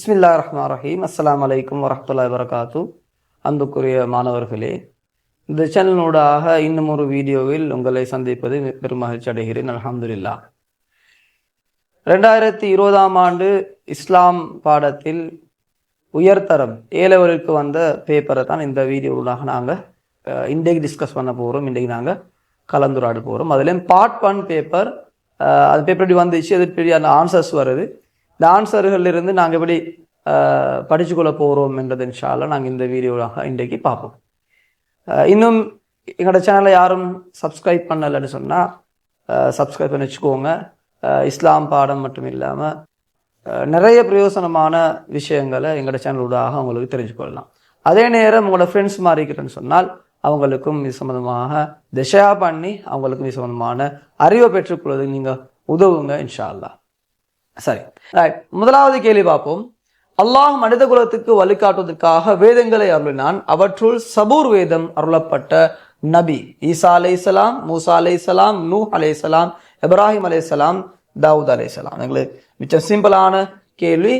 பிஸ்மில்லா ரஹ்மா ரஹீம் அஸ்லாம் அலைக்கும் வரமத்துல்லா வரகாத்து அன்புக்குரிய மாணவர்களே இந்த சேனலூடாக இன்னும் ஒரு வீடியோவில் உங்களை சந்திப்பது பெரும் மகிழ்ச்சி அடைகிறேன். அலமதுல்லா ரெண்டாயிரத்தி இருபதாம் ஆண்டு இஸ்லாம் பாடத்தில் உயர்தரம் ஏ வந்த பேப்பரை தான் இந்த வீடியோவுடாக நாங்கள் இன்றைக்கு டிஸ்கஸ் பண்ண போகிறோம் இன்றைக்கு நாங்கள் கலந்துரையாட போகிறோம் அதுலேயும் பார்ட் ஒன் பேப்பர் அது பேப்பர் எப்படி வந்துச்சு அது பெரிய அந்த ஆன்சர்ஸ் வருது இந்த இருந்து நாங்கள் எப்படி படிச்சுக்கொள்ள போகிறோம் என்றது இன்ஷால்ல நாங்கள் இந்த வீடியோவாக இன்றைக்கு பார்ப்போம். இன்னும் எங்களோட சேனலை யாரும் சப்ஸ்கிரைப் பண்ணலைன்னு சொன்னால் சப்ஸ்கிரைப் பண்ணி வச்சுக்கோங்க. இஸ்லாம் பாடம் மட்டும் இல்லாமல் நிறைய பிரயோசனமான விஷயங்களை எங்களோட சேனலூடாக அவங்களுக்கு தெரிஞ்சுக்கொள்ளலாம் அதே நேரம் உங்களோட ஃப்ரெண்ட்ஸ் மாறிக்கிறேன்னு சொன்னால் அவங்களுக்கும் இது சம்மந்தமாக திசையாக பண்ணி அவங்களுக்கும் இது சம்மந்தமான அறிவை பெற்றுக்கொள்வதுக்கு நீங்கள் உதவுங்க இன்ஷா அல்லா சரி ரைட் முதலாவது கேள்வி பார்ப்போம். அல்லாஹ் மனித குலத்துக்கு வழிகாட்டுவதற்காக வேதங்களை அருளினான். அவற்றுள் சபூர் வேதம் அருளப்பட்ட நபி. ஈசா அலைஹிஸ்ஸலாம் மூசா அலைஹிஸ்ஸலாம் நூ அலைஹிஸ்ஸலாம் இப்ராஹிம் அலைஹிஸ்ஸலாம் தாவூத் அலைஹிஸ்ஸலாம் எங்களுக்கு மிச்சம் சிம்பிளான கேள்வி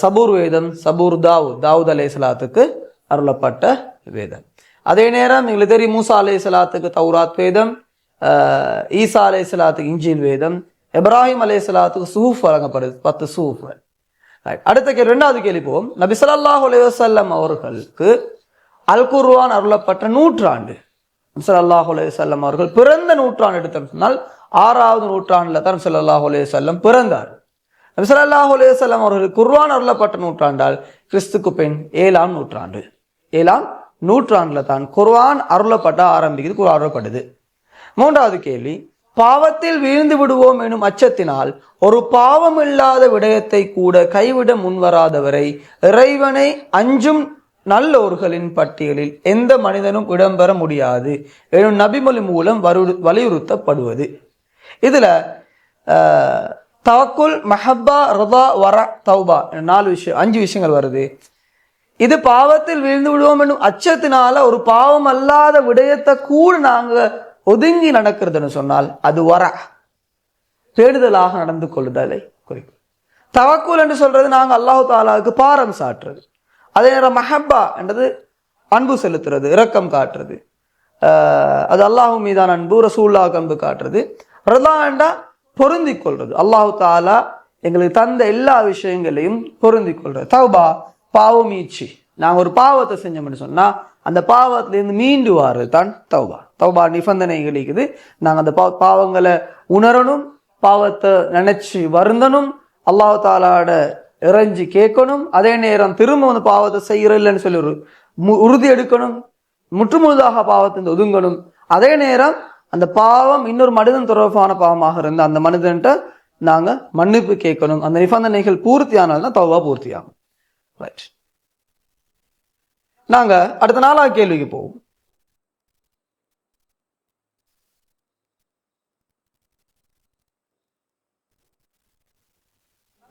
சபூர் வேதம் சபூர் தாவூத் தாவூத் அலைஹிஸ்ஸலாத்துக்கு அருளப்பட்ட வேதம். அதே நேரம் எங்களுக்கு தெரியும் மூசா அலைஹிஸ்ஸலாத்துக்கு தௌராத் வேதம் ஈசா அலை இஸ்லாத்துக்கு இஞ்சின் வேதம் இப்ராஹிம் அலேசல்லாத்துக்கு சூஃப் வழங்கப்படுது பத்து சூஃப். அடுத்த கேள்வி ரெண்டாவது கேள்வி போவோம். நபி ஸல்லல்லாஹு அலைஹி அவர்களுக்கு அல் குர்வான் அருளப்பட்ட நூற்றாண்டு. நபி ஸல்லல்லாஹு அவர்கள் பிறந்த நூற்றாண்டு எடுத்தோம் சொன்னால் ஆறாவது நூற்றாண்டுல தான் ஸல்லல்லாஹு அலைஹி பிறந்தார். நபி ஸல்லல்லாஹு அலைஹி அவர்கள் குர்வான் அருளப்பட்ட நூற்றாண்டால் கிறிஸ்துக்கு பின் ஏழாம் நூற்றாண்டு. ஏழாம் நூற்றாண்டுல தான் குர்வான் அருளப்பட்ட ஆரம்பிக்குது அருளப்படுது மூன்றாவது கேள்வி பாவத்தில் வீழ்ந்து விடுவோம் எனும் அச்சத்தினால் ஒரு பாவம் இல்லாத விடயத்தை கூட கைவிட முன்வராதவரை இறைவனை அஞ்சும் நல்லோர்களின் பட்டியலில் எந்த மனிதனும் இடம்பெற முடியாது எனும் நபிமொழி மூலம் வரு- வலியுறுத்தப்படுவது. இதுல தவக்குல் மஹப்பா ரதா வர தௌபா நாலு விஷயம் அஞ்சு விஷயங்கள் வருது. இது பாவத்தில் விழுந்து விடுவோம் என்னும் அச்சத்தினால ஒரு பாவம் அல்லாத விடயத்தை கூட நாங்கள் ஒதுங்கி நடக்கிறதுன்னு சொன்னால் அது வர. தேடுதலாக நடந்து கொள்ளுதலை குறிக்கும். தவக்குல் என்று சொல்றது நாங்கள் அல்லாஹு தாலாவுக்கு பாரம் சாட்டுறது. அதே நேரம் மஹப்பா என்றது அன்பு செலுத்துறது இரக்கம் காட்டுறது. அது அல்லாஹு மீதான அன்பு ரசூல்லாவுக்கு அன்பு காட்டுறது. ரதா பொருந்தி கொள்றது அல்லாஹு தாலா எங்களுக்கு தந்த எல்லா விஷயங்களையும் பொருந்தி கொள்றது தௌபா பாவம் நாங்கள் ஒரு பாவத்தை செஞ்சோம்னு சொன்னால் அந்த பாவத்திலேருந்து மீண்டு வாரது தான் தௌபா. தௌபா நிபந்தனைகள் இருக்குது நாங்க அந்த பா- பாவங்களை உணரணும் பாவத்தை நினைச்சு வருந்தணும் அல்லாஹ் தாலாட இறைஞ்சி கேட்கணும் அதே நேரம் திரும்ப அந்த பாவத்தை செய்யற சொல்லி ஒரு உறுதி எடுக்கணும் முற்றுமுழுதாக பாவத்தை ஒதுங்கணும். அதே நேரம் அந்த பாவம் இன்னொரு மனிதன் தொடர்பான பாவமாக இருந்த அந்த மனிதன்ட்ட நாங்க மன்னிப்பு கேட்கணும். அந்த நிபந்தனைகள் பூர்த்தியானால் தான் தவா பூர்த்தியாகும். ரைட் நாங்க அடுத்த நாளாக கேள்விக்கு போவோம்.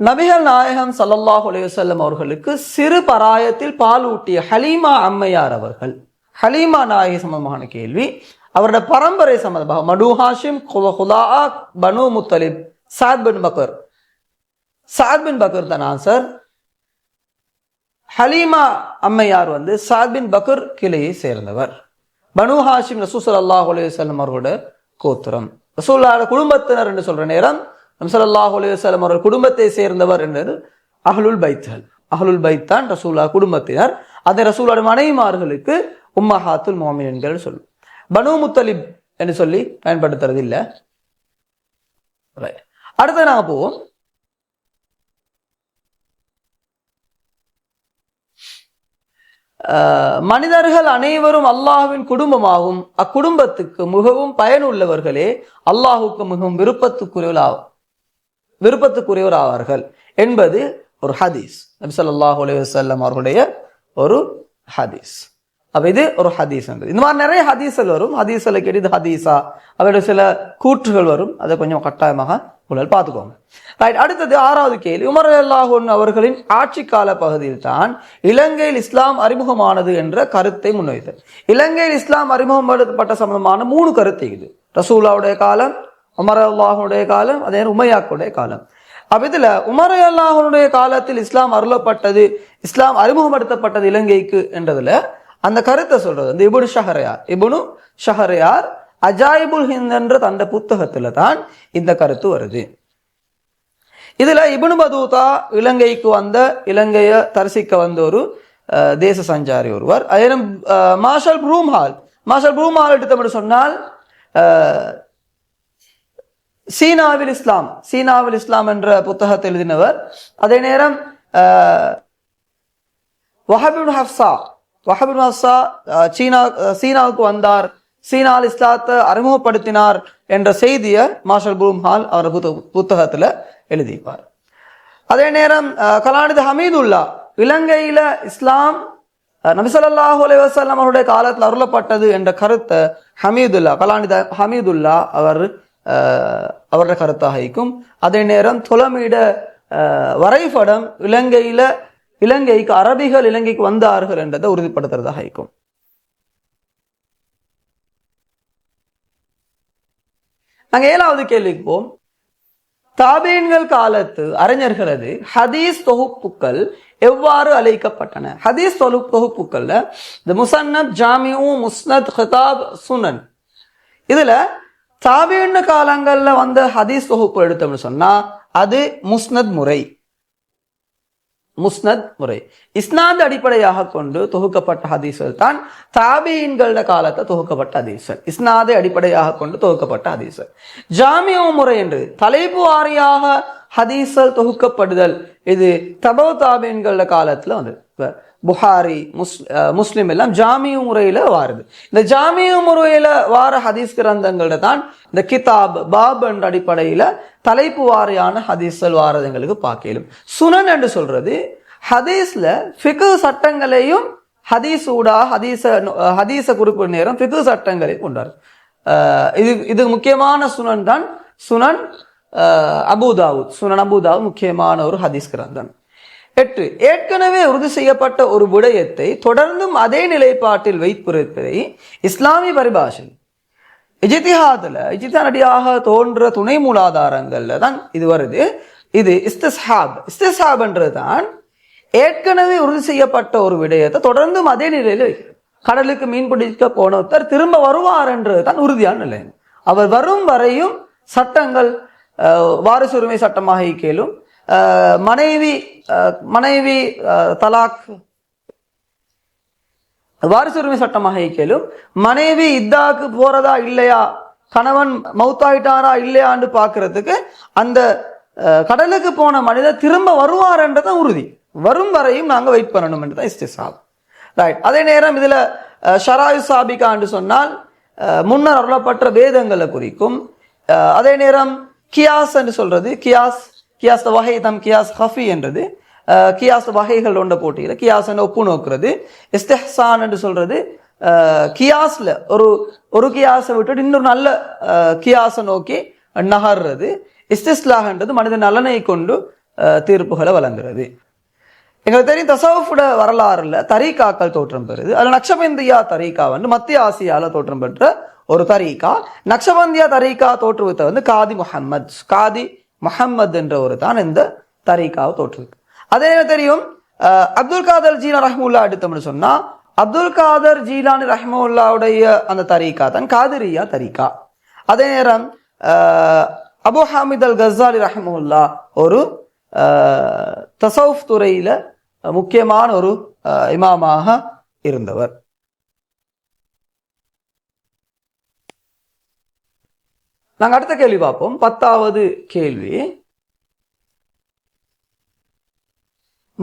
நபிகள் நாயகம் சல்லல்லாஹ் அலையுசல்லம் அவர்களுக்கு சிறு பராயத்தில் பால் ஊட்டிய ஹலீமா அம்மையார் அவர்கள். ஹலீமா நாயகி சம்பந்தமான கேள்வி. அவரோட பரம்பரை சம்பந்தமாக மடு Hashim Banu Muttalib Saad bin Bakr Saad bin Bakr தான் ஆன்சர். ஹலீமா அம்மையார் வந்து சாத் பின் பக்கர் கிளையை சேர்ந்தவர். பனு ஹாஷிம் ரசூ ஸல்லல்லாஹு அலையுசல்லம் அவர்களோட கோத்திரம். ரசூல்லாட குடும்பத்தினர் என்று சொல்ற நேரம் நபி அலுவலம் அவர்கள் குடும்பத்தை சேர்ந்தவர் என்றது அஹ்லுல் பைத்கள் அஹ்லுல் பைத் தான் ரசூல்லா குடும்பத்தினர். அதை ரசூலோட மனைவிமார்களுக்கு உம்மஹாத்துல் மோமின்கள் சொல்லும். பனு முத்தலிப் என்று சொல்லி பயன்படுத்துறது இல்லை. அடுத்து நாங்க போவோம். மனிதர்கள் அனைவரும் அல்லாஹுவின் குடும்பமாகும். அக்குடும்பத்துக்கு மிகவும் பயனுள்ளவர்களே அல்லாஹுக்கு மிகவும் விருப்பத்துக்குரியவர்கள் விருப்பத்துக்குரியவர் ஆவார்கள் என்பது ஒரு ஹதீஸ். நபி சொல்லாஹ் அலைஹி அவர்களுடைய ஒரு ஹதீஸ். அப்போ இது ஒரு ஹதீஸ் இந்த மாதிரி நிறைய ஹதீஸல் வரும். ஹதீஸில் கேட்டு இது ஹதீஸா அவருடைய சில கூற்றுகள் வரும். அதை கொஞ்சம் கட்டாயமாக உங்களால் பார்த்துக்கோங்க. ரைட் அடுத்தது ஆறாவது கேள்வி. உமர் அல்லாஹூன் அவர்களின் ஆட்சி கால பகுதியில் தான் இலங்கையில் இஸ்லாம் அறிமுகமானது என்ற கருத்தை முன்வைத்தார் இலங்கையில் இஸ்லாம் அறிமுகப்படுத்தப்பட்ட சம்பந்தமான மூணு கருத்து இது. ரசூலாவுடைய காலம் உமர் அல்லாஹனுடைய காலம் அதே உமையாக்குடைய காலம். அப்போ இதில் உமர் அல்லாஹனுடைய காலத்தில் இஸ்லாம் அருளப்பட்டது இஸ்லாம் அறிமுகப்படுத்தப்பட்டது இலங்கைக்கு என்றதுல அந்த கருத்தை சொல்றது. இந்த இபுனு ஷஹரையார் இபுனு ஷஹரையார் அஜாயிபுல் ஹிந்த் என்ற தந்த புத்தகத்தில் தான் இந்த கருத்து வருது. இதுல இபுனு பதூதா இலங்கைக்கு வந்த இலங்கையை தரிசிக்க வந்த ஒரு அஹ், தேச சஞ்சாரி ஒருவர். அதே மார்ஷல் ப்ரூம்ஹால் மார்ஷல் ப்ரூம்ஹால் எடுத்தபடி சொன்னால் சீனாவில் இஸ்லாம் சீனாவில் இஸ்லாம் என்ற புத்தகத்தை எழுதினவர். அதே நேரம் வஹபின் ஹப்சா வஹபின் ஹப்சா சீனா சீனாவுக்கு வந்தார். சீனாவில் இஸ்லாத்தை அறிமுகப்படுத்தினார் என்ற செய்தியை மார்ஷல் ப்ரூம்ஹால் அவர் புத்த புத்தகத்துல எழுதியிருப்பார். அதே நேரம் அஹ், கலாநிதி ஹமீதுல்லா இலங்கையில இஸ்லாம் நபிசல்லாஹு அலி வசல்லாம் அவருடைய காலத்தில் அருளப்பட்டது என்ற கருத்தை ஹமீதுல்லா கலாநித ஹமீதுல்லா அவர் அஹ், அவருடைய கருத்தாக இருக்கும் அதே நேரம் தொலமிட வரைபடம் இலங்கையில இலங்கைக்கு அரபிகள் இலங்கைக்கு வந்தார்கள் என்றதை உறுதிப்படுத்துறதாக இருக்கும் நாங்க ஏழாவது கேள்விக்கு போம் தாபீன்கள் காலத்து அறிஞர்களது ஹதீஸ் தொகுப்புகள் எவ்வாறு அழைக்கப்பட்டன? ஹதீஸ் தொகு தொகுப்புகள்ல இந்த முசன்னத் ஜாமியூ முஸ்னத் ஹிதாப் சுனன். இதுல தாபீன் காலங்களில் வந்த ஹதீஸ் தொகுப்பு எடுத்தோம்னு சொன்னா அது முஸ்னத் முறை. முஸ்னத் முறை. இஸ்னாத் அடிப்படையாக கொண்டு தொகுக்கப்பட்ட ஹதீஸ்கள் தான் தாபீன்கள காலத்தை தொகுக்கப்பட்ட ஹதீஸ்கள் இஸ்னாதை அடிப்படையாக கொண்டு தொகுக்கப்பட்ட ஹதீஸ்கள் ஜாமியோ முறை என்று தலைப்பு வாரியாக ஹதீஸ்கள் தொகுக்கப்படுதல் இது தபவ் தாபீன்கள காலத்தில் வந்து புகாரி முஸ் அஹ் எல்லாம் ஜாமிய முறையில் வாருது. இந்த ஜாமிய முறையில் வார ஹதீஸ் கிரந்தங்கள்ல தான் இந்த கிதாப் பாப் என்ற அடிப்படையில தலைப்பு வாரியான ஹதீஸ்கள் வாரது எங்களுக்கு பார்க்கலும் சுனன் என்று சொல்றது ஹதீஸ்ல ஃபிகு சட்டங்களையும் ஹதீஸ் ஊடா ஹதீச ஹதீச குறிப்பு நேரம் ஃபிகு சட்டங்களையும் கொண்டாரு. இது இது முக்கியமான சுனன் தான். சுனன் அஹ் அபுதாவுத் சுனன் அபுதாவுத் முக்கியமான ஒரு ஹதீஸ் கிரந்தன். எட்டு. ஏற்கனவே உறுதி செய்யப்பட்ட ஒரு விடயத்தை தொடர்ந்தும் அதே நிலைப்பாட்டில் வைத்திருப்பதை இஸ்லாமிய பரிபாஷை இஜித்திஹாதுல இஜித்தானடியாக தோன்ற துணை மூலாதாரங்களில் தான் இது வருது. இது இஸ்திஸ்ஹாப். இஸ்தஸ்ஹாப்ன்றது தான் ஏற்கனவே உறுதி செய்யப்பட்ட ஒரு விடயத்தை தொடர்ந்தும் அதே நிலையில் கடலுக்கு மீன் பிடிக்க போனவர் திரும்ப வருவார் என்றது தான் உறுதியான நிலை. அவர் வரும் வரையும் சட்டங்கள் வாரிசுரிமை உரிமை சட்டமாக கேளும் மனைவி மனைவி தலாக். வாரிசுரிமை சட்டமாக கேளும் மனைவி இத்தாக்கு போறதா இல்லையா? கணவன் மௌத்தாயிட்டாரா இல்லையான்னு பார்க்கறதுக்கு அந்த கடலுக்கு போன மனிதர் திரும்ப வருவார்ன்றத உறுதி. வரும் வரையும் நாங்க வெயிட் பண்ணணும் என்றதான் இஸ்திசாப் ரைட் அதே நேரம் இதுல அஹ், ஷராயு சாபிகான்னு சொன்னால் முன்னர் அருளப்பட்ட வேதங்களை குறிக்கும் அதே நேரம் கியாஸ் என்று சொல்றது கியாஸ் கியாஸ் வகை தம் கியாஸ் ஹஃபி என்றது. கியாஸ் வகைகள் கொண்ட போட்டியில் கியாஸ் ஒப்பு நோக்குறது. இஸ்தஹான் என்று சொல்றது கியாஸில் கியாஸ்ல ஒரு ஒரு கியாஸை விட்டுட்டு இன்னொரு நல்ல கியாஸை நோக்கி நகர்றது. இஸ்திஸ்லாகன்றது மனித நலனை கொண்டு தீர்ப்புகளை வழங்குறது. எங்களுக்கு தெரியும் தசவுட வரலாறுல தரீகாக்கள் தோற்றம் பெறுது. அதில் நக்ஷபந்தியா தரீகா வந்து மத்திய ஆசியால தோற்றம் பெற்ற ஒரு தரீகா. நக்ஷபந்தியா தரீகா தோற்றுவித்த வந்து காதி முஹம்மத். காதி முஹம்மத் என்ற ஒரு தான் இந்த தரீகாவை தோற்றுருக்கு. அதே நேரம் தெரியும் அஹ், அப்துல் காதர் ஜீனா ரஹ்முல்லா எடுத்தோம்னு சொன்னா அப்துல் காதர் ஜீலானி ரஹ்முல்லாவுடைய அந்த தரீகா தான் காதிரியா தரீகா அதே நேரம் அபு ஹாமித் அல் கசாலி ரஹ்முல்லா ஒரு அஹ், தசவுஃப் துறையில முக்கியமான ஒரு அஹ், இமாமாக இருந்தவர். நாங்க அடுத்த கேள்வி பார்ப்போம். பத்தாவது கேள்வி.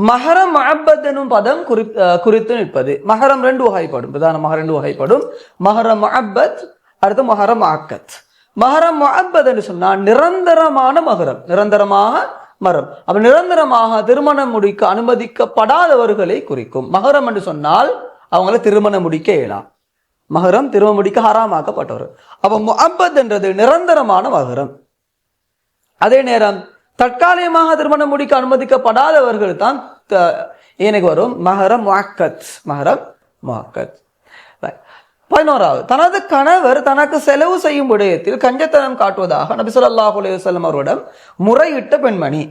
மஹரம் மஹபத் எனும் பதம் குறி குறித்து நிற்பது. மஹரம் ரெண்டு வகைப்படும். பிரதான மகரம் ரெண்டு வகைப்படும். மஹரம் மஹபத் அடுத்து மஹரம் ஆக்கத் மஹரம் மஹபத் என்று சொன்னால் நிரந்தரமான மகரம் நிரந்தரமாக மரம். அப்ப நிரந்தரமாக திருமணம் முடிக்க அனுமதிக்கப்படாதவர்களை குறிக்கும். மகரம் என்று சொன்னால் அவங்கள திருமணம் முடிக்க இயலாம். மகரம் திருமணம் முடிக்க ஹராமாக்கப்பட்டவர். அப்போ முஹப்பத் என்றது நிரந்தரமான மகரம். அதே நேரம் தற்காலிகமாக திருமணம் முடிக்க அனுமதிக்கப்படாதவர்கள் தான் எனக்கு வரும் மகரம் முஅக்கத் மகரம் பதினோராவது தனது கணவர் தனக்கு செலவு செய்யும் விடயத்தில் கஞ்சத்தனம் காட்டுவதாக நபிசல்லாஹு ஸல்லல்லாஹு அவரிடம் முறையிட்ட பெண்மணி.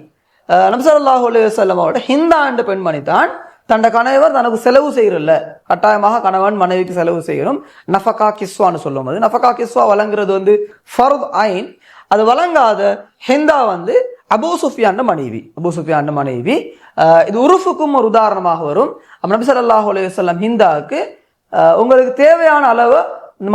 நபிசல்லாஹு நபி ஸல்லல்லாஹு அலைஹி வஸல்லம் அவரோட ஹிந்தாண்டு பெண்மணி தான் தன்னை கணவர் தனக்கு செலவு செய்யறல்ல. கட்டாயமாக கணவன் மனைவிக்கு செலவு செய்யணும். நஃபகா கிஸ்வான்னு சொல்லும் போது நஃபகா கிஸ்வா வழங்குறது வந்து ஃபர்த் ஐன் அது வழங்காத ஹிந்தா வந்து அபூ சுஃபியான் மனைவி. அபூ சுஃபியான் மனைவி இது உருஃபுக்கும் ஒரு உதாரணமாக வரும். நபி சல்லாஹ் அலைஹி ஹிந்தாவுக்கு உங்களுக்கு தேவையான அளவு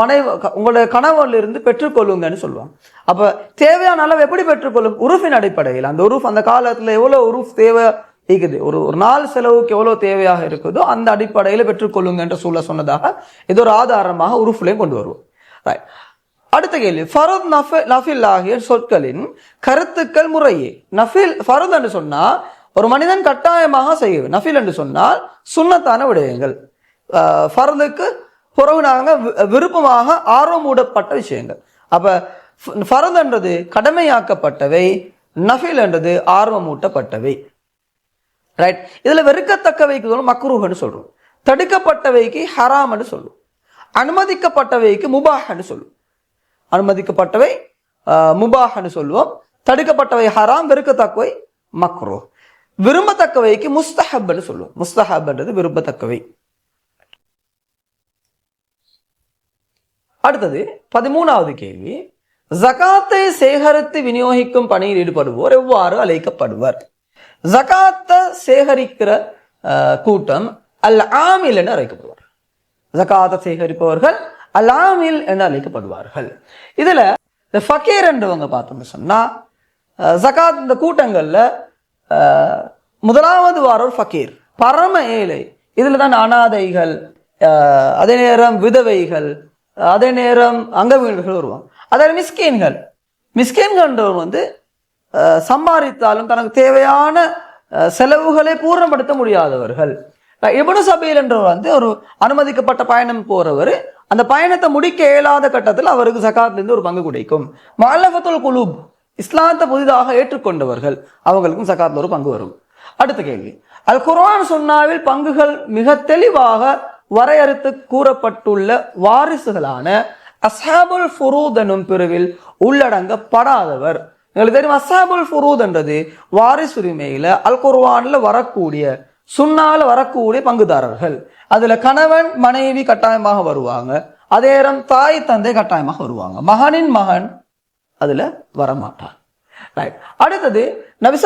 மனைவி உங்களுடைய கணவன்ல இருந்து பெற்றுக்கொள்ளுங்கன்னு சொல்லுவாங்க. அப்ப தேவையான அளவு எப்படி பெற்றுக்கொள்ளும்? உருஃபின் அடிப்படையில். அந்த உருஃப் அந்த காலத்துல எவ்வளவு உருஃப் தேவை இருக்குது. ஒரு ஒரு நாள் செலவுக்கு எவ்வளோ தேவையாக இருக்குதோ அந்த அடிப்படையில் பெற்றுக்கொள்ளுங்க என்று சொல்ல சொன்னதாக இது ஒரு ஆதாரமாக உருஃப்லையும் கொண்டு வருவோம். ரைட் அடுத்த கேள்வி. ஃபரத் நஃபில் ஆகிய சொற்களின் கருத்துக்கள் முறையே. நஃபில் ஃபரத் என்று சொன்னால் ஒரு மனிதன் கட்டாயமாக செய்ய நஃபில் என்று சொன்னால் சுண்ணத்தான விடயங்கள். ஃபரதுக்கு பிறகு நாங்க வி- விருப்பமாக ஆர்வமூடப்பட்ட விஷயங்கள். அப்போ ஃப- ஃபரத் என்றது கடமையாக்கப்பட்டவை நஃபில் என்றது ஆர்வமூட்டப்பட்டவை. ரைட் இதுல வெறுக்கத்தக்கவைக்கு மக்ரூஹ்னு சொல்றோம். தடுக்கப்பட்டவைக்கு ஹராம்னு சொல்லும். அனுமதிக்கப்பட்டவைக்கு முபாஹன்னு சொல்லும். அனுமதிக்கப்பட்டவை ஆஹ், சொல்லுவோம் தடுக்கப்பட்டவை ஹராம் வெறுக்கத்தக்கவை மக்ரோ விரும்பத்தக்கவைக்கு முஸ்தஹப்னு சொல்லுவோம் முஸ்தஹப்ன்றது விரும்பத்தக்கவை. அடுத்தது பதிமூணாவது கேள்வி. ஜகாத்தை சேகரித்து விநியோகிக்கும் பணியில் ஈடுபடுவோர் எவ்வாறு அழைக்கப்படுவர்? ஜகாத்தை சேகரிக்கிற கூட்டம் அல் ஆமில் என்று அழைக்கப்படுவார் ஜகாத்தை சேகரிப்பவர்கள் அல் ஆமில் என்று அழைக்கப்படுவார்கள். இதுல இந்த ஃபக்கீர் என்றவங்க பார்த்தோம்னு சொன்னா ஜகாத் இந்த கூட்டங்கள்ல அஹ், முதலாவது வாரம் ஃபக்கீர். பரம ஏழை. இதுல தான் அனாதைகள் அதே நேரம் விதவைகள் அதே நேரம் அங்கவீடுகள் வருவாங்க. அதே மிஸ்கீன்கள். மிஸ்கீன்கள்ன்றவர் வந்து சம்பாதித்தாலும் தனக்கு தேவையான செலவுகளை பூர்ணப்படுத்த முடியாதவர்கள். இபனு சபையில் என்றவர் வந்து ஒரு அனுமதிக்கப்பட்ட பயணம் போறவர் அந்த பயணத்தை முடிக்க இயலாத கட்டத்தில் அவருக்கு சகாத்திலிருந்து ஒரு பங்கு கிடைக்கும். மல்லபத்துல் குலூப் இஸ்லாத்தை புதிதாக ஏற்றுக்கொண்டவர்கள் அவங்களுக்கும் சகாத்தில் ஒரு பங்கு வரும். அடுத்த கேள்வி. அல் குர்ஆன் சுன்னாவில் பங்குகள் மிக தெளிவாக வரையறுத்து கூறப்பட்டுள்ள வாரிசுகளான அசாபுல் ஃபுரூத் எனும் பிரிவில் உள்ளடங்கப்படாதவர். எங்களுக்கு தெரியும் அசாபுல் ஃபுரூத்ன்றது என்றது வாரிசுரிமையில அல் குர்வானில் வரக்கூடிய சுண்ணால வரக்கூடிய பங்குதாரர்கள். அதுல கணவன் மனைவி கட்டாயமாக வருவாங்க. அதே நேரம் தாய் தந்தை கட்டாயமாக வருவாங்க. மகனின் மகன் அதுல வரமாட்டான் ரைட் அடுத்தது நபி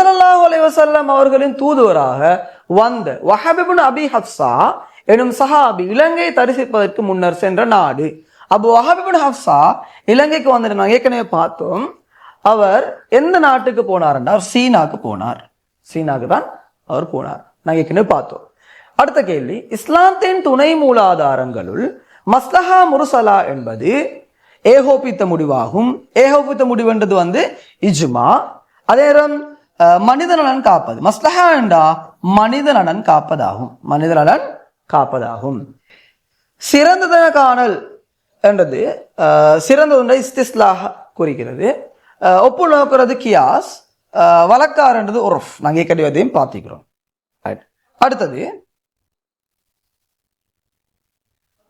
அலைவசல்லம் அவர்களின் தூதுவராக வந்த வஹபிபுன் அபி ஹப்சா எனும் சஹாபி இலங்கை தரிசிப்பதற்கு முன்னர் சென்ற நாடு. அப்போ வஹபிபுன் ஹப்சா இலங்கைக்கு வந்து நாங்கள் ஏற்கனவே பார்த்தோம். அவர் எந்த நாட்டுக்கு போனார் என்றால் சீனாக்கு போனார். சீனாக்கு தான் அவர் போனார். நாங்கள் ஏற்கனவே பார்த்தோம். அடுத்த கேள்வி இஸ்லாத்தின் துணை மூலாதாரங்களுள் மஸ்லஹா முருசலா என்பது ஏகோபித்த முடிவாகும். ஏகோபித்த முடிவுன்றது வந்து இஜ்மா அதே நேரம் மனித நலன் காப்பது. மஸ்லஹா என்றா மனித நலன் காப்பதாகும். மனித நலன் காப்பதாகும். சிறந்ததன காணல் என்றது அஹ், ஒன்றை இஸ்திஸ்லாக குறிக்கிறது ஒப்பு நோக்கிறது கியாஸ். அஹ், வழக்காறுன்றது உரஃப். நாங்கள் ஏற்கனவே அதையும் பார்த்துக்கிறோம் அடுத்தது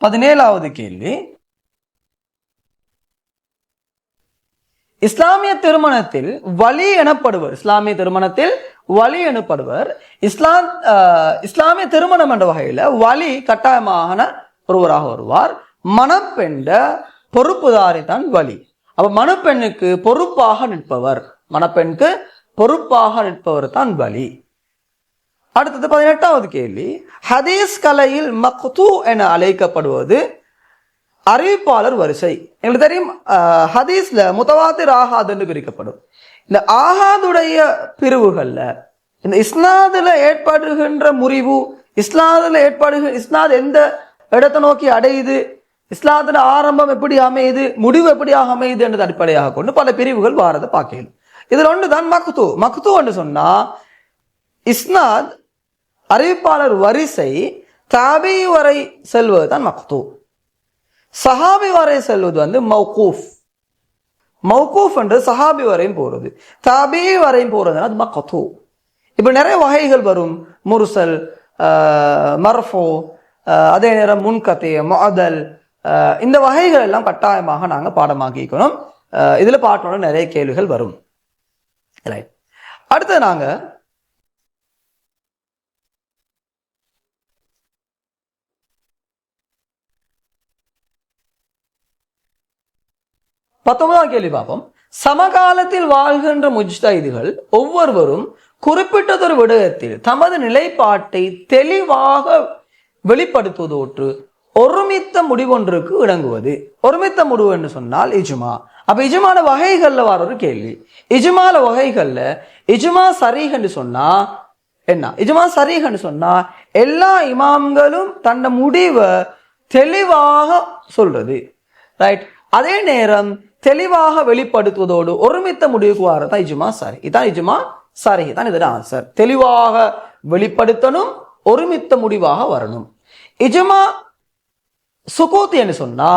பதினேழாவது கேள்வி. இஸ்லாமிய திருமணத்தில் வலி எனப்படுவர். இஸ்லாமிய திருமணத்தில் வலி எனப்படுவர். இஸ்லாம் இஸ்லாமிய திருமணம் என்ற வகையில வலி கட்டாயமான ஒருவராக வருவார். மணப்பெண்ட பொறுப்புதாரி தான் வலி. அப்போ மணப்பெண்ணுக்கு பொறுப்பாக நிற்பவர். மணப்பெண்ணுக்கு பொறுப்பாக நிற்பவர் தான் வலி. அடுத்தது பதினெட்டாவது கேள்வி. ஹதீஸ் கலையில் மக்து என அழைக்கப்படுவது அறிவிப்பாளர் வரிசை. எங்களுக்கு தெரியும் ஹதீஸ்ல முத்தவாத்திர் ஆகாதுன்னு பிரிக்கப்படும். இந்த ஆகாதுடைய பிரிவுகள்ல இந்த இஸ்னாதுல ஏற்படுகின்ற முறிவு இஸ்லாதுல ஏற்படுகிற இஸ்னாத் எந்த இடத்தை நோக்கி அடையுது இஸ்லாத்துல ஆரம்பம் எப்படி அமையுது முடிவு எப்படியாக அமையுது என்றது அடிப்படையாக கொண்டு பல பிரிவுகள் வாரத பார்க்கலாம் இதில் ஒன்று தான் மக்து. மக்து என்று சொன்னா இஸ்னாத் அறிவிப்பாளர் வரிசை தாபி வரை செல்வது தான் மக்து. சஹாபி வரை செல்வது வந்து மௌகூஃப். மௌகூஃப் என்று சஹாபி வரையும் போறது. தாபி வரையும் போறதுன்னா அது மக்து. இப்போ நிறைய வகைகள் வரும். முருசல் மர்ஃபோ அதே நேரம் முன்கத்தே மொதல் இந்த வகைகள் எல்லாம் கட்டாயமாக நாங்கள் பாடமாக்கிக்கணும். இதில் இதுல பாட்டோட நிறைய கேள்விகள் வரும். ரைட் அடுத்து நாங்க பத்தொன்பதாம் கேள்வி பார்ப்போம். சமகாலத்தில் வாழ்கின்ற முஜ்தஹிதுகள் ஒவ்வொருவரும் குறிப்பிட்டதொரு விடயத்தில் தமது நிலைப்பாட்டை தெளிவாக வெளிப்படுத்துவதோற்று ஒருமித்த முடிவொன்றுக்கு இணங்குவது ஒருமித்த முடிவு என்று சொன்னால் இஜுமா. அப்ப இஜுமான வகைகள்ல வர ஒரு கேள்வி. இஜுமால வகைகள்ல இஜுமா சரிகன்னு சொன்னா என்ன? இஜுமா சரிகன்னு சொன்னா எல்லா இமாம்களும் தன்னை முடிவை தெளிவாக சொல்றது. ரைட் அதே நேரம் தெளிவாக வெளிப்படுத்துவதோடு ஒருமித்த முடிவுக்கு வரதான் இஜுமா சரி இதான் இஜுமா சரி தான் இதோட ஆன்சர் தெளிவாக வெளிப்படுத்தணும் ஒருமித்த முடிவாக வரணும். இஜுமா சுகூத் என்று சொன்னா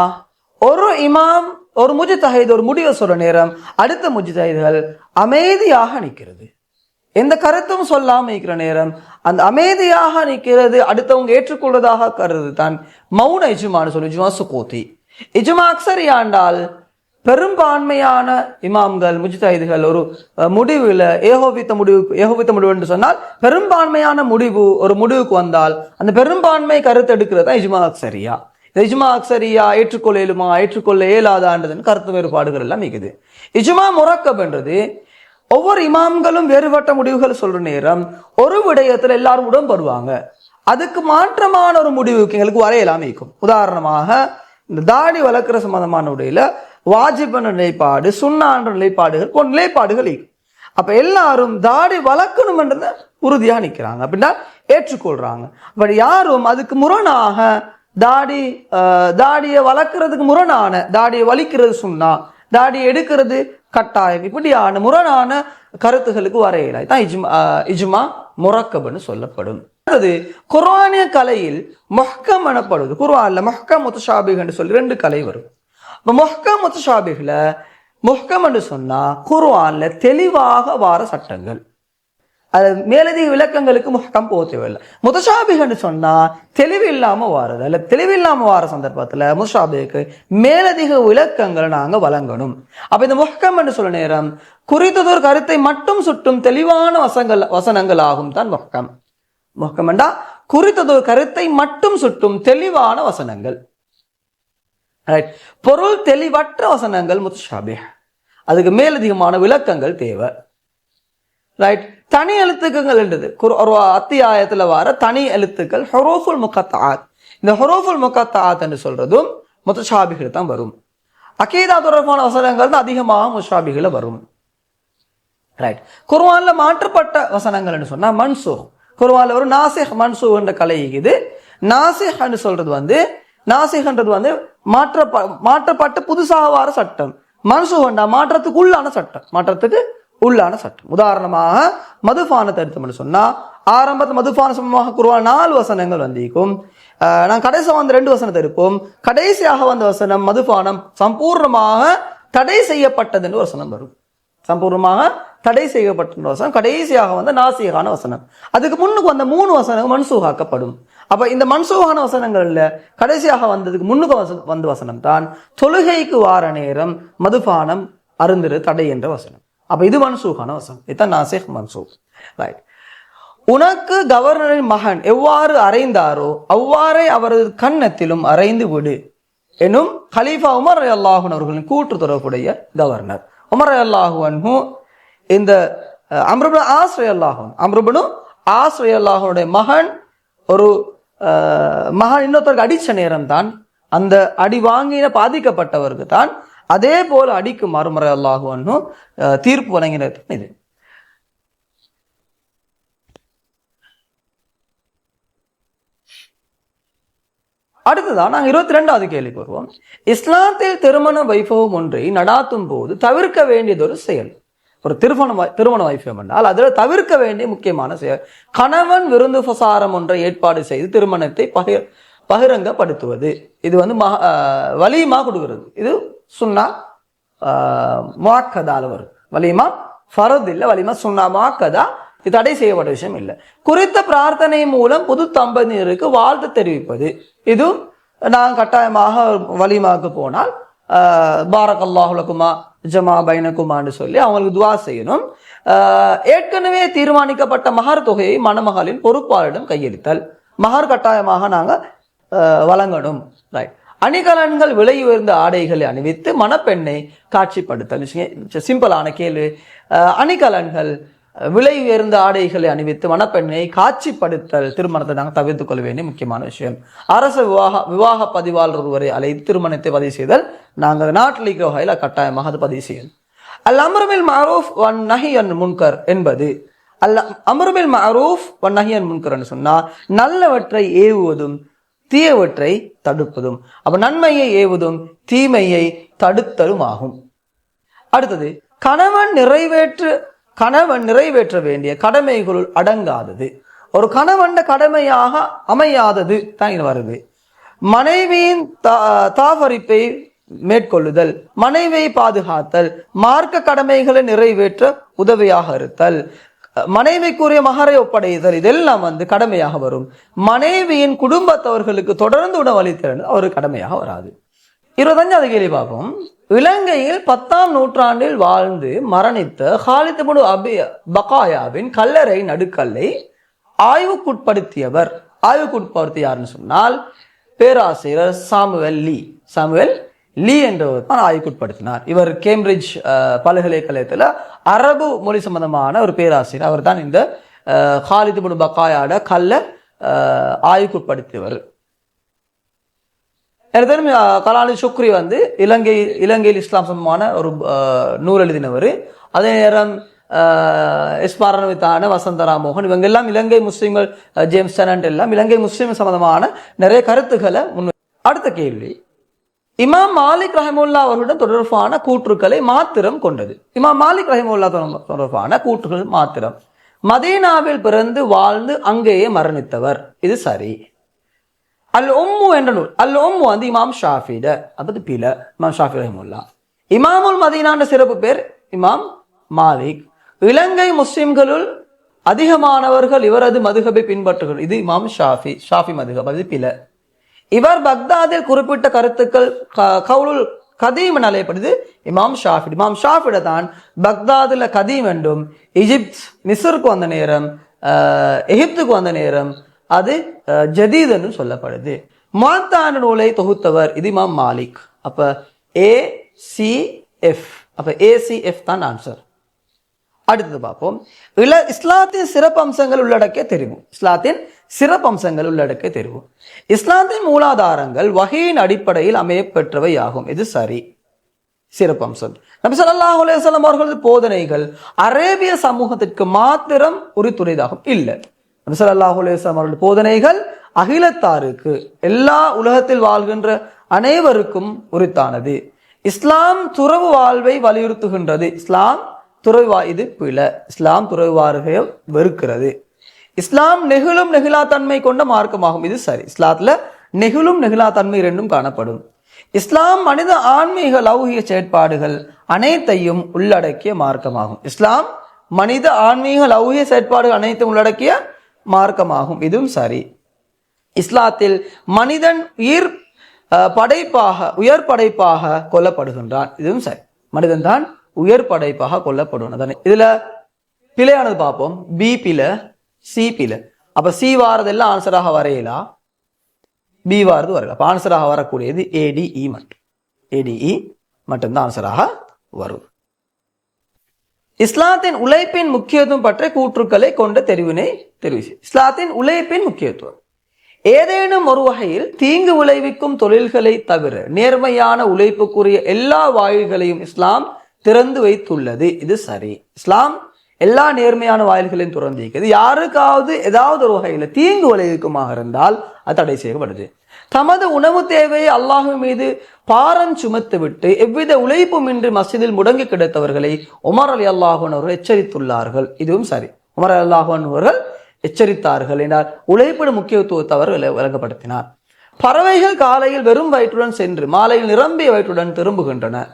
ஒரு இமாம் ஒரு முஜித்தஹீத் ஒரு முடிவை சொல்ற நேரம் அடுத்த முஜித்தஹீதுகள் அமைதியாக நிற்கிறது. எந்த கருத்தும் சொல்லாமல் இருக்கிற நேரம் அந்த அமைதியாக நிற்கிறது அடுத்தவங்க ஏற்றுக்கொள்வதாக கருது தான் மௌன இஜுமான்னு சொல்லி இஜுமா சுகோத்தி. இஜுமா அக்சரியாண்டால் பெரும்பான்மையான இமாம்கள் முஜிதாயுதுகள் ஒரு முடிவில் ஏகோபித்த முடிவு ஏகோபித்த முடிவு என்று சொன்னால் பெரும்பான்மையான முடிவு ஒரு முடிவுக்கு வந்தால் அந்த பெரும்பான்மை கருத்து எடுக்கிறது தான் இஜுமா அக்சரியா. இஜ்மா அக்சரியா ஏற்றுக்கொள்ள இயலுமா ஏற்றுக்கொள்ள இயலாதான்றதுன்னு கருத்து வேறுபாடுகள் எல்லாம் மிகுது இஜ்மா முறக்கப் என்றது ஒவ்வொரு இமாம்களும் வேறுபட்ட முடிவுகள் சொல்ற நேரம் ஒரு விடயத்தில் எல்லாரும் உடன்படுவாங்க. அதுக்கு மாற்றமான ஒரு முடிவுக்கு எங்களுக்கு வரையலாம் இருக்கும் உதாரணமாக இந்த தாடி வளர்க்குற சம்பந்தமான உடையில வாஜிபன நிலைப்பாடு சுண்ணான்ற நிலைப்பாடுகள் போன்ற நிலைப்பாடுகள் இருக்கும் அப்ப எல்லாரும் தாடி வளர்க்கணும்ன்றத உறுதியாக நிற்கிறாங்க அப்படின்னா ஏற்றுக்கொள்றாங்க. பட் யாரும் அதுக்கு முரணாக தாடி தாடியை வளர்க்கறதுக்கு முரணான தாடியை வலிக்கிறது சுண்ணா தாடி எடுக்கிறது கட்டாயம். இப்படியான முரணான கருத்துகளுக்கு வரையலை தான் இஜ்மா இஜ்மா முரக்கப்னு சொல்லப்படும். அடுத்தது குர்வானிய கலையில் மொஹ்கம் எனப்படுது குர்வான்ல மொஹ்கம் முத்தஷாபிக் என்று சொல்லி ரெண்டு கலை வரும். இப்போ மொஹ்கம் முத்தஷாபிக்ல மொஹ்கம் என்று சொன்னா குர்வான்ல தெளிவாக வார சட்டங்கள். அது மேலதிக விளக்கங்களுக்கு முஹக்கம் போக தேவையில்லை. முதஷாபிகன்னு சொன்னா தெளிவு இல்லாமல் வாரது. அல்ல தெளிவு இல்லாமல் வார சந்தர்ப்பத்துல முஷாபிக்கு மேலதிக விளக்கங்களை நாங்க வழங்கணும். அப்ப இந்த முஹக்கம்னு என்று சொல்ல நேரம் குறித்ததொரு கருத்தை மட்டும் சுட்டும் தெளிவான வசங்கள் வசனங்கள் ஆகும் தான் முஹக்கம் முஹக்கம்டா குறித்ததொரு கருத்தை மட்டும் சுட்டும் தெளிவான வசனங்கள். ரைட் பொருள் தெளிவற்ற வசனங்கள் முத்ஷாபி அதுக்கு மேலதிகமான விளக்கங்கள் தேவை. ரைட் தனி எழுத்துக்கள் என்றது. குர்- ஒரு அத்தியாயத்துல வர தனி எழுத்துக்கள் ஹொரோஃபுல் முகத்தாத். இந்த ஹொரோஃபுல் முகத்தாத் என்று சொல்றதும் முத்தஷாபிகள் தான் வரும். அகீதா தொடர்பான வசனங்கள் தான் அதிகமாக முஷாபிகளை வரும். ரைட் குர்ஆன்ல மாற்றப்பட்ட வசனங்கள்னு சொன்னா மன்சூ குர்வான்ல ஒரு நாசிஹ் மன்சூ என்ற கலை இது நாசிஹ்னு சொல்றது வந்து நாசிஹ்ன்றது வந்து மாற்ற மாற்றப்பட்ட புதுசாக வர சட்டம். மன்சூஹ்னா மாற்றத்துக்கு உள்ளான சட்டம். மாற்றத்துக்கு உள்ளான சட்டம் உதாரணமாக மதுபானத்தை எடுத்தோம்னு சொன்னால் ஆரம்பத்தில் மதுபான சம்பந்தமாக குருவா நாலு வசனங்கள் வந்திருக்கும். நான் கடைசி வந்த ரெண்டு வசனத்தை இருக்கும் கடைசியாக வந்த வசனம் மதுபானம் சம்பூர்ணமாக தடை செய்யப்பட்டதுன்னு வசனம் வரும். சம்பூர்ணமாக தடை செய்யப்பட்ட வசனம் கடைசியாக வந்த நாசிகான வசனம். அதுக்கு முன்னுக்கு வந்த மூணு வசனம் மன்சூகாக்கப்படும். அப்ப இந்த மன்சூகான வசனங்கள்ல கடைசியாக வந்ததுக்கு முன்னுக்கு வந்த வசனம் தான் தொழுகைக்கு வார நேரம் மதுபானம் அருந்திரு தடை என்ற வசனம். அப்போ இது மன்சூகான வசனம். இதுதான் நாசேக் மன்சூக். ரைட் உனக்கு கவர்னரின் மகன் எவ்வாறு அறைந்தாரோ அவ்வாறே அவரது கன்னத்திலும் அறைந்து விடு எனும் கலீஃபா உமர் அல்லாஹூன் அவர்களின் கூட்டு தொடர்புடைய கவர்னர். உமர் அல்லாஹு இந்த அம்ருபு ஆஸ்ரய் அல்லாஹூன் அம்ருபனு ஆஸ்ரய் அல்லாஹனுடைய மகன் ஒரு அஹ், மகன் இன்னொருத்தருக்கு அடிச்ச நேரம் தான் அந்த அடி வாங்கின பாதிக்கப்பட்டவருக்கு தான் அதே போல அடிக்கும் மறுமுறை அல்லாஹுவன்னும் அஹ், தீர்ப்பு வழங்கினது. இது. அடுத்ததான் நாங்கள் இருபத்தி ரெண்டாவது கேள்விக்கு வருவோம். இஸ்லாத்தில் திருமண வைபவம் ஒன்றை நடாத்தும் போது தவிர்க்க வேண்டியது ஒரு செயல். ஒரு திருமண வை- திருமண வைபவம் என்றால் அதில் தவிர்க்க வேண்டிய முக்கியமான செயல். கணவன் விருந்து பிரசாரம் ஒன்றை ஏற்பாடு செய்து திருமணத்தை பகிர் பகிரங்கப்படுத்துவது. இது வந்து மக ஆஹ் கொடுக்கிறது? இது சுன்னா முவாக்கதால வரும். வலிமா? ஃபரத் இல்லை வலிமா சுண்ணா முவாக்கதா? இது தடை செய்யப்பட்ட விஷயம் இல்லை. குறித்த பிரார்த்தனை மூலம் புது தம்பதியினருக்கு வாழ்த்து தெரிவிப்பது. இது நான் கட்டாயமாக வலிமாவுக்கு போனால் பாரக் அல்லாஹுலகுமா ஜமா பைனகுமான்னு சொல்லி அவங்களுக்கு துவா செய்யணும். ஆஹ் ஏற்கனவே தீர்மானிக்கப்பட்ட மகர் தொகையை மணமகளின் பொறுப்பாளரிடம் கையளித்தல். மகர் கட்டாயமாக நாங்கள் வழங்கணும். ரைட் அணிகலன்கள் விலை உயர்ந்த ஆடைகளை அணிவித்து மணப்பெண்ணை காட்சிப்படுத்தல். சிம்பிளான கேள்வி. அணிகலன்கள் விலை உயர்ந்த ஆடைகளை அணிவித்து மணப்பெண்ணை காட்சிப்படுத்தல் திருமணத்தை நாங்கள் தவிர்த்துக் கொள்ள வேண்டிய முக்கியமான விஷயம். அரசு விவாக விவாக பதிவாளர் ஒருவரை அழைத்து திருமணத்தை பதிவு செய்தல் நாங்கள் நாட்டில் இருக்கிற வகையில் கட்டாயமாக அது பதிவு செய்யும். அல் அமருமில் மாரூஃப் வன் நஹி அன் முன்கர் என்பது அல்ல அமருமில் மாரூஃப் வன் நஹி அன் முன்கர்னு சொன்னால் நல்லவற்றை ஏவுவதும் தீயவற்றை தடுப்பதும் அப்ப நன்மையை ஏவுதும் தீமையை தடுத்தலும் ஆகும் அடுத்தது கணவன் நிறைவேற்று கணவன் நிறைவேற்ற வேண்டிய கடமைகளுள் அடங்காதது. ஒரு கணவன் கடமையாக அமையாதது தான் வருது. மனைவியின் தா- தாவரிப்பை மேற்கொள்ளுதல் மனைவியை பாதுகாத்தல் மார்க்க கடமைகளை நிறைவேற்ற உதவியாக இருத்தல் மனைவிக்குரிய மகரை ஒப்படைதல் இதெல்லாம் வந்து கடமையாக வரும். மனைவியின் குடும்பத்தவர்களுக்கு தொடர்ந்து உணவளித்தல் ஒரு கடமையாக வராது. இருபத்தஞ்சாவது கேள்வி பார்ப்போம். இலங்கையில் பத்தாம் நூற்றாண்டில் வாழ்ந்து மரணித்த ஹாலித் அபி பகாயாவின் கல்லறை நடுக்கல்லை ஆய்வுக்குட்படுத்தியவர். ஆய்வுக்குட்படுத்தி யாருன்னு சொன்னால் பேராசிரியர் சாமுவெல் லீ சாமுவெல் லீ என்றவர் தான் ஆய்வுக்குட்படுத்தினார். இவர் கேம்பிரிட்ஜ் பல்கலைக்கழகத்தில் அரபு மொழி சம்பந்தமான ஒரு பேராசிரியர். அவர் தான் இந்த ஹாலிது ஹாலித் இப்னு பகாயாட கல்ல ஆய்வுக்குட்படுத்தியவர். எனக்கு தெரியும் சுக்ரி வந்து இலங்கை இலங்கையில் இஸ்லாம் சம்பந்தமான ஒரு நூல் எழுதினவர். அதே நேரம் அஹ், வசந்தரா மோகன் இவங்க எல்லாம் இலங்கை முஸ்லீம்கள் ஜேம்ஸ் டெனண்ட் எல்லாம் இலங்கை முஸ்லீம் சம்பந்தமான நிறைய கருத்துக்களை முன் அடுத்த கேள்வி. இமாம் மாலிக் ரஹமுல்லா அவர்களுடன் தொடர்பான கூற்றுக்களை மாத்திரம் கொண்டது. இமாம் மாலிக் ரஹமுல்லா தொடர்பான கூற்றுகள் மாத்திரம். மதீனாவில் பிறந்து வாழ்ந்து அங்கேயே மரணித்தவர். இது சரி. அல் ஒம்மு என்ற நூல். அல் ஒம்மு வந்து இமாம் ஷாஃபிட அதாவது பில இமாம் ஷாஃபி ரஹமுல்லா. இமாமுல் மதீனான்ற சிறப்பு பேர் இமாம் மாலிக். இலங்கை முஸ்லிம்களுள் அதிகமானவர்கள் இவரது மதுகபை பின்பற்றுகள் இது இமாம் ஷாஃபி ஷாஃபி மதுகப் அது பில இவர் பக்தாதில் குறிப்பிட்ட கருத்துக்கள் க- கவுலுல் கதீம் என அழையப்படுது. இமாம் ஷாஃபிட் இமாம் ஷாஃபிட தான் பக்தாதில் கதீம் என்றும் எகிப்த் மிசருக்கு வந்த நேரம் எகிப்துக்கு வந்த நேரம் அது ஜதீத் என்று சொல்லப்படுது. மாத்தான நூலை தொகுத்தவர் இது இமாம் மாலிக். அப்ப ஏ சி எஃப் அப்ப ஏசிஎஃப் தான் ஆன்சர் அடுத்தது பார்ப்போம். இள இஸ்லாத்தின் சிறப்பம்சங்கள் உள்ளடக்கிய தெரிவு. இஸ்லாத்தின் சிறப்பம்சங்கள் உள்ளடக்கிய தெரிவு. இஸ்லாத்தின் மூலாதாரங்கள் வகையின் அடிப்படையில் அமையப்பெற்றவை ஆகும் இது சரி. சிறப்பம்சம். நபி ஸல்லல்லாஹு அலுவலம் அவர்களது போதனைகள் அரேபிய சமூகத்திற்கு மாத்திரம் உரித்துரைதாகும் இல்லை. நபி ஸல்லல்லாஹு அலுவலம் அவர்களது போதனைகள் அகிலத்தாருக்கு எல்லா உலகத்தில் வாழ்கின்ற அனைவருக்கும் உரித்தானது. இஸ்லாம் துறவு வாழ்வை வலியுறுத்துகின்றது. இஸ்லாம் துறவு இது பிழ. இஸ்லாம் துறவு வாழ்வையை வெறுக்கிறது. இஸ்லாம் நெகிழும் நெகிழா தன்மை கொண்ட மார்க்கமாகும். இது சரி. இஸ்லாத்தில் நெகிழும் நெகிழா தன்மை இரண்டும் காணப்படும். இஸ்லாம் மனித ஆன்மீக லௌகிக செயற்பாடுகள் அனைத்தையும் உள்ளடக்கிய மார்க்கமாகும். இஸ்லாம் மனித ஆன்மீக லௌகிய செயற்பாடுகள் அனைத்தும் உள்ளடக்கிய மார்க்கமாகும். இதுவும் சரி. இஸ்லாத்தில் மனிதன் உயிர் படைப்பாக உயர் படைப்பாக கொல்லப்படுகின்றான். இதுவும் சரி. மனிதன் தான் உயர் படைப்பாக கொல்லப்படுவான் அதானே. இதுல பிழையானது பார்ப்போம். பி சிபியில் அப்போ சி வாரதெல்லாம் ஆன்சராக வரையலா? பி வாரது வரல. அப்ப ஆன்சராக வரக்கூடியது ஏடிஇ மட்டும். ஏடிஇ மட்டும்தான் ஆன்சராக வரும். இஸ்லாத்தின் உழைப்பின் முக்கியத்துவம் பற்றிய கூற்றுக்களை கொண்ட தெரிவினை தெரிவிச்சு. இஸ்லாத்தின் உழைப்பின் முக்கியத்துவம். ஏதேனும் ஒரு வகையில் தீங்கு விளைவிக்கும் தொழில்களை தவிர நேர்மையான உழைப்புக்குரிய எல்லா வாயில்களையும் இஸ்லாம் திறந்து வைத்துள்ளது. இது சரி. இஸ்லாம் எல்லா நேர்மையான வாயில்களையும் திறந்து யாருக்காவது ஏதாவது ஒரு வகையில் தீங்கு விளைவிக்குமாக இருந்தால் அது தடை செய்யப்படுது. தமது உணவு தேவையை அல்லாஹு மீது பாரம் சுமத்து விட்டு எவ்வித உழைப்புமின்றி மசிதில் முடங்கி கிடைத்தவர்களை உமர் அலி அல்லாஹன் அவர்கள் எச்சரித்துள்ளார்கள். இதுவும் சரி. உமர் அலி அல்லாஹன் அவர்கள் எச்சரித்தார்கள் என்றால் உழைப்பின் முக்கியத்துவத்தை அவர் விள- விளங்கப்படுத்தினார் பறவைகள் காலையில் வெறும் வயிற்றுடன் சென்று மாலையில் நிரம்பிய வயிற்றுடன் திரும்புகின்றன.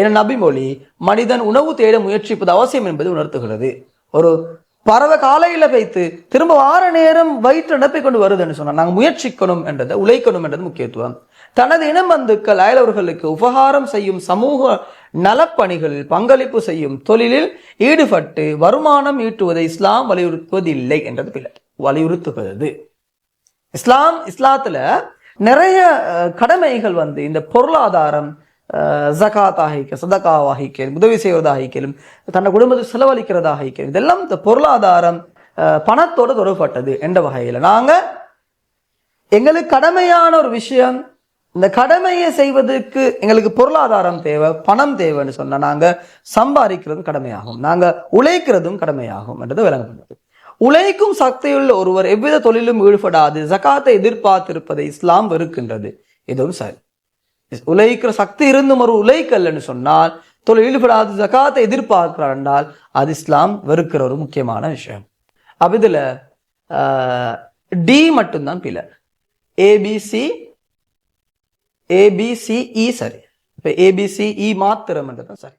என நபிமொழி மனிதன் உணவு தேட முயற்சிப்பது அவசியம் என்பது உணர்த்துகிறது. ஒரு பறவை காலையில் வைத்து திரும்ப வார நேரம் வயிற்று நிரப்பிக் கொண்டு வருதுன்னு சொன்னால் நாங்கள் முயற்சிக்கணும் என்றதை உழைக்கணும் என்றது முக்கியத்துவம். தனது இனம்பந்துக்கள் அயலவர்களுக்கு உபகாரம் செய்யும் சமூக நலப்பணிகளில் பங்களிப்பு செய்யும் தொழிலில் ஈடுபட்டு வருமானம் ஈட்டுவதை இஸ்லாம் வலியுறுத்துவதில்லை என்றது பிள்ளை வலியுறுத்துகிறது. இஸ்லாம் இஸ்லாத்துல நிறைய கடமைகள் வந்து இந்த பொருளாதாரம் ஜகாத்தாக இருக்க சதகாவாக இருக்கேன் உதவி செய்வதாக இருக்கலும் தன்னை குடும்பத்தை செலவழிக்கிறதாக ஆகிக்கலும் இதெல்லாம் இந்த பொருளாதாரம் பணத்தோடு தொடர்பட்டது என்ற வகையில். நாங்கள் எங்களுக்கு கடமையான ஒரு விஷயம் இந்த கடமையை செய்வதற்கு எங்களுக்கு பொருளாதாரம் தேவை பணம் தேவைன்னு சொன்னால் நாங்கள் சம்பாதிக்கிறதும் கடமையாகும். நாங்கள் உழைக்கிறதும் கடமையாகும் என்றது விளங்கப்படுது. உழைக்கும் சக்தியுள்ள ஒருவர் எவ்வித தொழிலும் ஈடுபடாது ஜகாத்தை எதிர்பார்த்திருப்பதை இஸ்லாம் வெறுக்கின்றது. இதுவும் சரி. உழைக்கிற சக்தி இருந்தும் ஒரு உழைக்கல்லன்னு சொன்னால் தொழில் ஈடுபடாத ஜகாத்தை எதிர்பார்க்கிறார் என்றால் அது இஸ்லாம் வெறுக்கிற ஒரு முக்கியமான விஷயம். அப்ப இதில் டி மட்டும்தான் பிழை. ஏபிசி ஏபிசிஇ e, சரி. இப்போ ஏபிசிஇ e மாத்திரம் என்றதான் சரி.